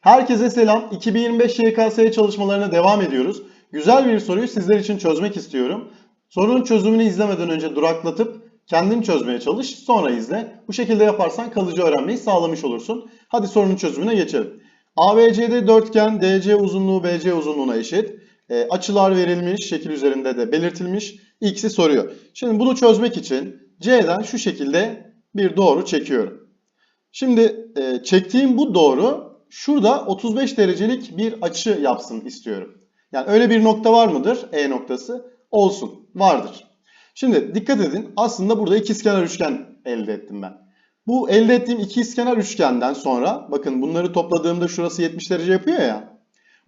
Herkese selam. 2025 YKS çalışmalarına devam ediyoruz. Güzel bir soruyu sizler için çözmek istiyorum. Sorunun çözümünü izlemeden önce duraklatıp kendin çözmeye çalış, sonra izle. Bu şekilde yaparsan kalıcı öğrenmeyi sağlamış olursun. Hadi sorunun çözümüne geçelim. ABCD dörtgen DC uzunluğu BC uzunluğuna eşit. E, açılar verilmiş, şekil üzerinde de belirtilmiş. X'i soruyor. Şimdi bunu çözmek için C'den şu şekilde bir doğru çekiyorum. Şimdi e, çektiğim bu doğru şurada 35 derecelik bir açı yapsın istiyorum. Yani öyle bir nokta var mıdır? E noktası. Olsun. Vardır. Şimdi dikkat edin. Aslında burada ikizkenar üçgen elde ettim ben. Bu elde ettiğim ikizkenar üçgenden sonra bakın bunları topladığımda şurası 70 derece yapıyor ya.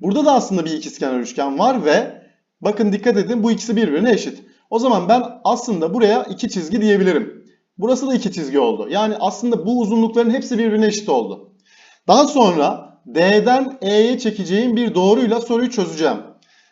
Burada da aslında bir ikizkenar üçgen var ve bakın dikkat edin bu ikisi birbirine eşit. O zaman ben aslında buraya iki çizgi diyebilirim. Burası da iki çizgi oldu. Yani aslında bu uzunlukların hepsi birbirine eşit oldu. Daha sonra D'den E'ye çekeceğim bir doğruyla soruyu çözeceğim.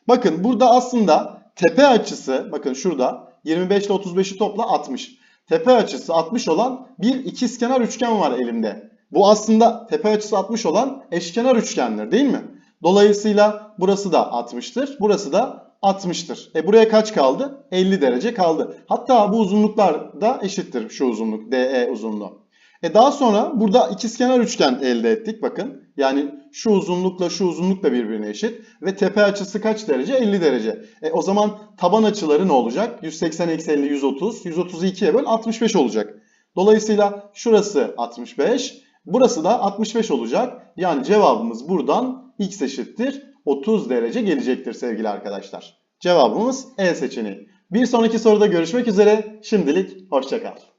Bakın burada aslında tepe açısı, bakın şurada 25 ile 35'i topla 60. Tepe açısı 60 olan bir ikizkenar üçgen var elimde. Bu aslında tepe açısı 60 olan eşkenar üçgenler değil mi? Dolayısıyla burası da 60'tır, burası da 60'tır. E buraya kaç kaldı? 50 derece kaldı. Hatta bu uzunluklar da eşittir şu uzunluk, DE uzunluğu. E daha sonra burada ikizkenar üçgen elde ettik bakın. Yani şu uzunlukla şu uzunluk da birbirine eşit. Ve tepe açısı kaç derece? 50 derece. E o zaman taban açıları ne olacak? 180 eksi 50 130. 130'u 2'ye böl 65 olacak. Dolayısıyla şurası 65. Burası da 65 olacak. Yani cevabımız buradan x eşittir 30 derece gelecektir sevgili arkadaşlar. Cevabımız E seçeneği. Bir sonraki soruda görüşmek üzere. Şimdilik hoşçakal.